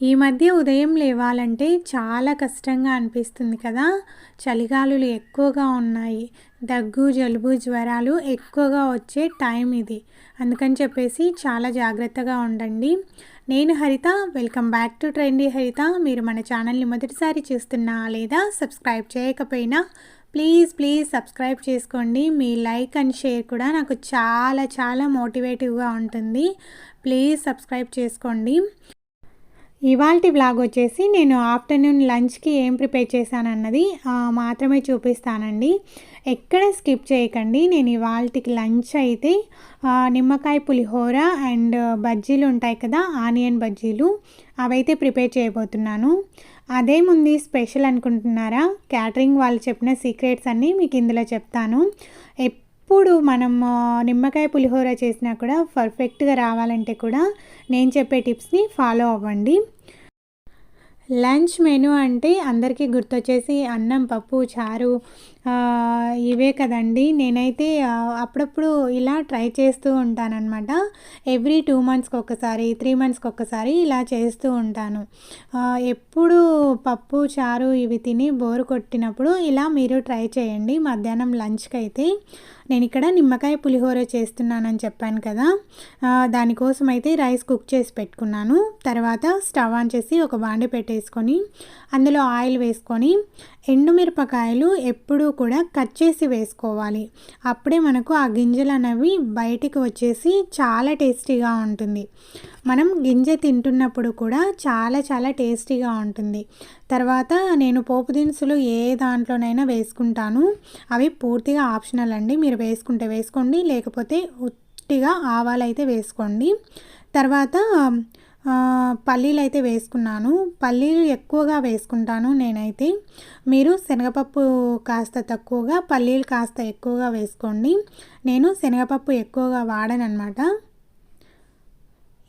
ఈ మధ్య ఉదయం లేవాలంటే చాలా కష్టంగా అనిపిస్తుంది కదా. చలిగాలులు ఎక్కువగా ఉన్నాయి. దగ్గు జలుబు జ్వరాలు ఎక్కువగా వచ్చే టైం ఇది. అందుకని చెప్పేసి చాలా జాగ్రత్తగా ఉండండి. నేను Haritha. Welcome back to trendy Haritha. మీరు మన ఛానల్ని మొదటిసారి చూస్తున్నా లేదా సబ్స్క్రైబ్ చేయకపోయినా ప్లీజ్ ప్లీజ్ సబ్స్క్రైబ్ చేసుకోండి. మీ లైక్ అండ్ షేర్ కూడా నాకు చాలా చాలా మోటివేటివ్గా ఉంటుంది. ప్లీజ్ సబ్స్క్రైబ్ చేసుకోండి. ఇవాల్టి వ్లాగ్ వచ్చేసి నేను ఆఫ్టర్నూన్ లంచ్కి ఏం ప్రిపేర్ చేశానన్నది మాత్రమే చూపిస్తానండి. ఎక్కడ స్కిప్ చేయకండి. నేను ఇవాళకి లంచ్ అయితే నిమ్మకాయ పులిహోర అండ్ బజ్జీలు ఉంటాయి కదా ఆనియన్ బజ్జీలు అవైతే ప్రిపేర్ చేయబోతున్నాను. అదేముంది స్పెషల్ అనుకుంటున్నారా? క్యాటరింగ్ వాళ్ళు చెప్పిన సీక్రెట్స్ అన్నీ మీకు ఇందులో చెప్తాను. ఎప్పుడు మనం నిమ్మకాయ పులిహోర చేసినా కూడా పర్ఫెక్ట్గా రావాలంటే కూడా నేను చెప్పే టిప్స్ని ఫాలో అవ్వండి. లంచ్ మెనూ అంటే అందరికీ గుర్తొచ్చేసి అన్నం పప్పు చారు ఇవే కదండి. నేనైతే అప్పుడప్పుడు ఇలా ట్రై చేస్తూ ఉంటానన్నమాట. ఎవ్రీ టూ మంత్స్కి ఒకసారి త్రీ మంత్స్కి ఒకసారి ఇలా చేస్తూ ఉంటాను. ఎప్పుడు పప్పు చారు ఇవి తిని బోరు కొట్టినప్పుడు ఇలా మీరు ట్రై చేయండి. మధ్యాహ్నం లంచ్కి అయితే నేను ఇక్కడ నిమ్మకాయ పులిహోర చేస్తున్నానని చెప్పాను కదా. దానికోసం అయితే రైస్ కుక్ చేసి పెట్టుకున్నాను. తర్వాత స్టవ్ ఆన్ చేసి ఒక బాండి వేసుకొని అందులో ఆయిల్ వేసుకొని ఎండుమిరపకాయలు ఎప్పుడూ కూడా కట్ చేసి వేసుకోవాలి. అప్పుడే మనకు ఆ గింజలు అనేవి బయటికి వచ్చేసి చాలా టేస్టీగా ఉంటుంది. మనం గింజ తింటున్నప్పుడు కూడా చాలా చాలా టేస్టీగా ఉంటుంది. తర్వాత నేను పోపు దినుసులు ఏ దాంట్లోనైనా వేసుకుంటాను. అవి పూర్తిగా ఆప్షనల్ అండి. మీరు వేసుకుంటే వేసుకోండి లేకపోతే ఉట్టిగా ఆవాలు అయితే వేసుకోండి. తర్వాత పల్లీలు అయితే వేసుకున్నాను. పల్లీలు ఎక్కువగా వేసుకుంటాను నేనైతే. మీరు శనగపప్పు కాస్త తక్కువగా పల్లీలు కాస్త ఎక్కువగా వేసుకోండి. నేను శనగపప్పు ఎక్కువగా వాడనమాట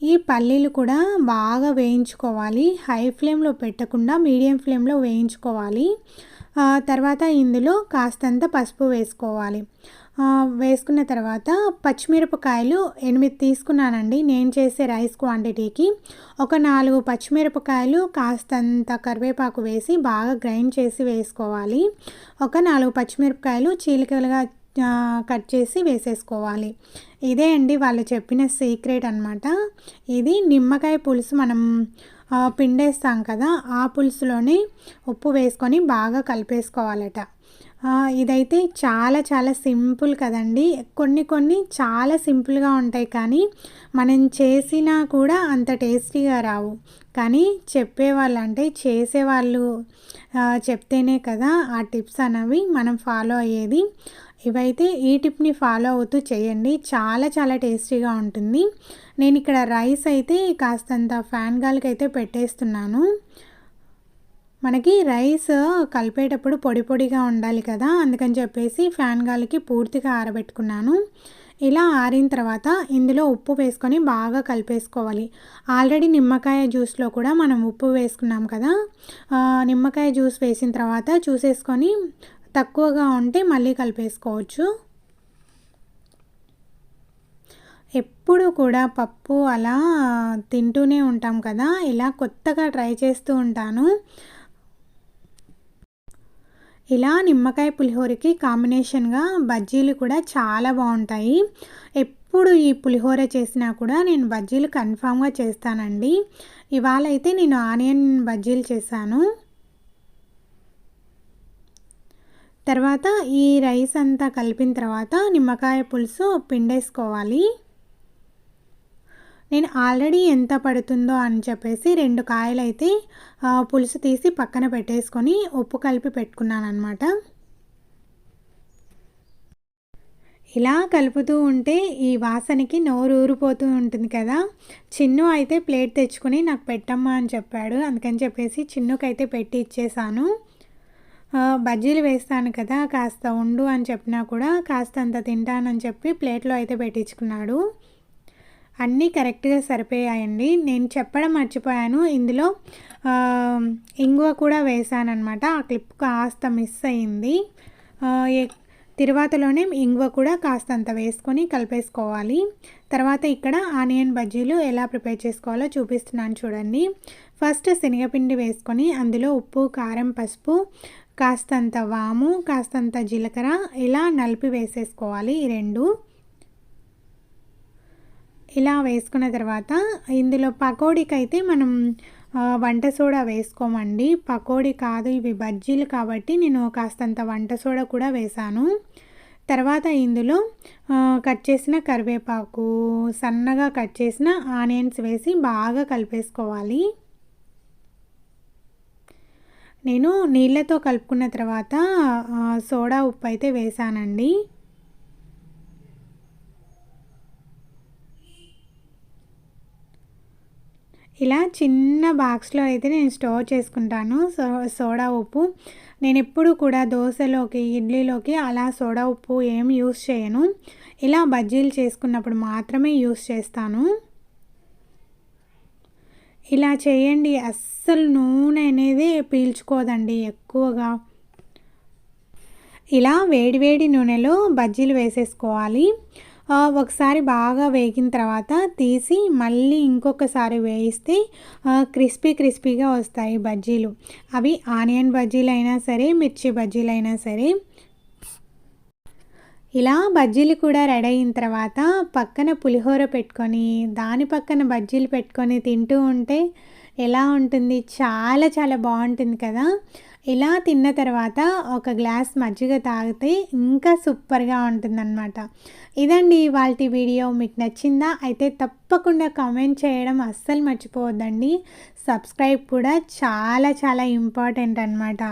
ఈ పల్లీలు కూడా బాగా వేయించుకోవాలి. హై ఫ్లేమ్లో పెట్టకుండా మీడియం ఫ్లేమ్లో వేయించుకోవాలి. తర్వాత ఇందులో కాస్తంత పసుపు వేసుకోవాలి. వేసుకున్న తర్వాత పచ్చిమిరపకాయలు ఎనిమిది తీసుకున్నానండి. నేను చేసే రైస్ క్వాంటిటీకి ఒక నాలుగు పచ్చిమిరపకాయలు కాస్తంత కరివేపాకు వేసి బాగా గ్రైండ్ చేసి వేసుకోవాలి. ఒక నాలుగు పచ్చిమిరపకాయలు చీలికలుగా కట్ చేసి వేసేసుకోవాలి. ఇదే అండి వాళ్ళు చెప్పిన సీక్రెట్ అనమాట ఇది నిమ్మకాయ పులుసు మనం పిండేస్తాం కదా ఆ పులుసులోనే ఉప్పు వేసుకొని బాగా కలిపేసుకోవాలట. ఇదైతే చాలా చాలా సింపుల్ కదండి. కొన్ని కొన్ని చాలా సింపుల్గా ఉంటాయి కానీ మనం చేసినా కూడా అంత టేస్టీగా రావు. కానీ చెప్పేవాళ్ళు అంటే చేసేవాళ్ళు చెప్తేనే కదా ఆ టిప్స్ అనేవి మనం ఫాలో అయ్యేది. ఇవైతే ఈ టిప్ని ఫాలో అవుతూ చేయండి. చాలా చాలా టేస్టీగా ఉంటుంది. నేను ఇక్కడ రైస్ అయితే కాస్తంత ఫ్యాన్ గాలికి అయితే పెట్టేస్తున్నాను. మనకి రైస్ కలిపేటప్పుడు పొడి పొడిగా ఉండాలి కదా. అందుకని చెప్పేసి ఫ్యాన్ గాలికి పూర్తిగా ఆరబెట్టుకున్నాను. ఇలా ఆరిన తర్వాత ఇందులో ఉప్పు వేసుకొని బాగా కలిపేసుకోవాలి. ఆల్రెడీ నిమ్మకాయ జ్యూస్లో కూడా మనం ఉప్పు వేసుకున్నాం కదా. నిమ్మకాయ జ్యూస్ వేసిన తర్వాత చూసేసుకొని తక్కువగా ఉంటే మళ్ళీ కలిపేసుకోవచ్చు. ఎప్పుడు కూడా పప్పు అలా తింటూనే ఉంటాం కదా ఇలా కొత్తగా ట్రై చేస్తూ ఉంటాను. ఇలా నిమ్మకాయ పులిహోరకి కాంబినేషన్గా బజ్జీలు కూడా చాలా బాగుంటాయి. ఎప్పుడు ఈ పులిహోర చేసినా కూడా నేను బజ్జీలు కన్ఫామ్గా చేస్తానండి. ఇవాళ అయితే నేను ఆనియన్ బజ్జీలు చేశాను. తర్వాత ఈ రైస్ అంతా కలిపిన తర్వాత నిమ్మకాయ పులుసు పిండేసుకోవాలి. నేను ఆల్రెడీ ఎంత పడుతుందో అని చెప్పేసి రెండు కాయలు అయితే పులుసు తీసి పక్కన పెట్టేసుకొని ఉప్పు కలిపి పెట్టుకున్నాను అనమాట ఇలా కలుపుతూ ఉంటే ఈ వాసనకి నోరు ఊరిపోతూ ఉంటుంది కదా. చిన్ను అయితే ప్లేట్ తెచ్చుకొని నాకు పెట్టమ్మా అని చెప్పాడు. అందుకని చెప్పేసి చిన్నుకైతే పెట్టి ఇచ్చేసాను. బజ్జీలు వేస్తాను కదా కాస్త ఉండు అని చెప్పినా కూడా కాస్త అంత తింటానని చెప్పి ప్లేట్లో అయితే పెట్టించుకున్నాడు. అన్నీ కరెక్ట్గా సరిపోయాయండి. నేను చెప్పడం మర్చిపోయాను. ఇందులో ఇంగువ కూడా వేసానమాట ఆ క్లిప్ కాస్త మిస్ అయింది తిరువాతలోనే ఇంగువ కూడా కాస్తంత వేసుకొని కలిపేసుకోవాలి. తర్వాత ఇక్కడ ఆనియన్ బజ్జీలు ఎలా ప్రిపేర్ చేసుకోవాలో చూపిస్తున్నాను చూడండి. ఫస్ట్ శనగపిండి వేసుకొని అందులో ఉప్పు కారం పసుపు కాస్తంత వాము కాస్తంత జీలకర్ర ఇలా నలిపి వేసేసుకోవాలి ఈ రెండు. ఇలా వేసుకున్న తర్వాత ఇందులో పకోడీకి అయితే మనం వంట సోడా వేసుకోమండి. పకోడీ కాదు ఇవి బజ్జీలు కాబట్టి నేను కాస్తంత వంట సోడా కూడా వేశాను తర్వాత ఇందులో కట్ చేసిన కరివేపాకు సన్నగా కట్ చేసిన ఆనియన్స్ వేసి బాగా కలిపేసుకోవాలి. నేను నీళ్ళతో కలుపుకున్న తర్వాత సోడా ఉప్పు అయితే వేసానండి. ఇలా చిన్న బాక్స్లో అయితే నేను స్టోర్ చేసుకుంటాను సో సోడా ఉప్పు. నేను ఎప్పుడు కూడా దోశలోకి ఇడ్లీలోకి అలా సోడా ఉప్పు ఏం యూస్ చేయను. ఇలా బజ్జీలు చేసుకున్నప్పుడు మాత్రమే యూస్ చేస్తాను. ఇలా చేయండి. అస్సలు నూనె అనేది పీల్చుకోదండి ఎక్కువగా. ఇలా వేడివేడి నూనెలో బజ్జీలు వేసేసుకోవాలి. ఒకసారి బాగా వేగిన తర్వాత తీసి మళ్ళీ ఇంకొకసారి వేయిస్తే క్రిస్పీ క్రిస్పీగా వస్తాయి బజ్జీలు. అవి ఆనియన్ బజ్జీలు అయినా సరే మిర్చి బజ్జీలు అయినా సరే ఇలా బజ్జీలు కూడా రెడీ అయిన తర్వాత పక్కన పులిహోర పెట్టుకొని దాని పక్కన బజ్జీలు పెట్టుకొని తింటూ ఉంటే ఎలా ఉంటుంది? చాలా చాలా బాగుంటుంది కదా. ఇలా తిన్న తర్వాత ఒక గ్లాస్ మజ్జిగ తాగితే ఇంకా సూపర్గా ఉంటుందన్నమాట. ఇదండి ఇవాళ వీడియో. మీకు నచ్చిందా? అయితే తప్పకుండా కామెంట్ చేయడం అస్సలు మర్చిపోవద్దండి. సబ్స్క్రైబ్ కూడా చాలా చాలా ఇంపార్టెంట్ అనమాట